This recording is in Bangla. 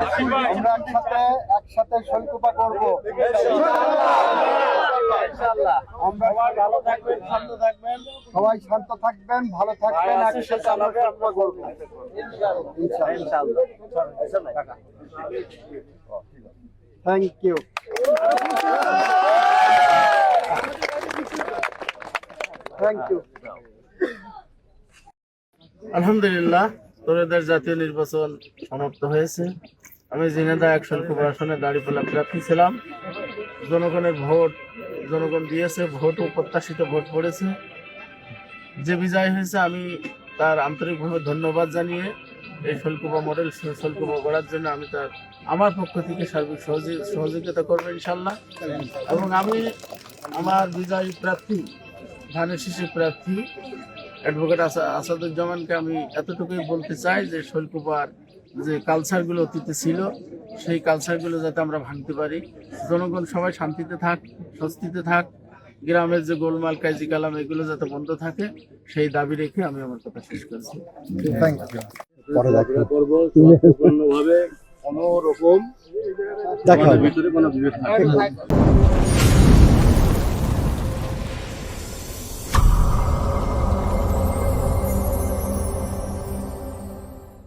আমরা একসাথে একসাথে করব। আমরা ভালো থাকবেন শান্ত থাকবেন। সবাই শান্ত থাকবেন ভালো থাকবেন একসাথে আমরা শৈলকুপা করব। থ্যাংক ইউ থ্যাংক ইউ আলহামদুলিল্লাহ। তরুণদের জাতীয় নির্বাচন সমাপ্ত হয়েছে। আমি জিনেদা একশন কুমার আসনে দাঁড়িপাল্লা প্রার্থী ছিলাম জনগণের ভোট, জনগণ দিয়েছে, ভোট ও প্রত্যাশিত ভোট পড়েছে। যে বিজয় হয়েছে, আমি তার আন্তরিকভাবে ধন্যবাদ জানিয়ে এই শৈলকুপা মডেল শৈলকুপা গড়ার জন্য আমি তার, আমার পক্ষ থেকে সার্বিক সহযোগি- সহযোগিতা করব ইনশাল্লাহ এবং আমি আমার বিজয়ী প্রার্থী, ধানের শিশু প্রার্থী অ্যাডভোকেট আসাদুজ্জামানকে আমি এতটুকুই বলতে চাই যে শৈলকুপার যে কালচারগুলো অতীতে ছিল সেই কালচারগুলো যাতে আমরা ভাঙতে পারি। জনগণ সবাই শান্তিতে থাক স্বস্তিতে থাক গ্রামের যে গোলমাল কাজি কালাম এগুলো যাতে বন্ধ থাকে সেই দাবি রেখে আমি আমার কথা শেষ করছি। থ্যাংক ইউ পরে দেখো করব সম্পূর্ণভাবে কোনো রকম দেখা ভিতরে কোনো বিভেদ থাকবে না।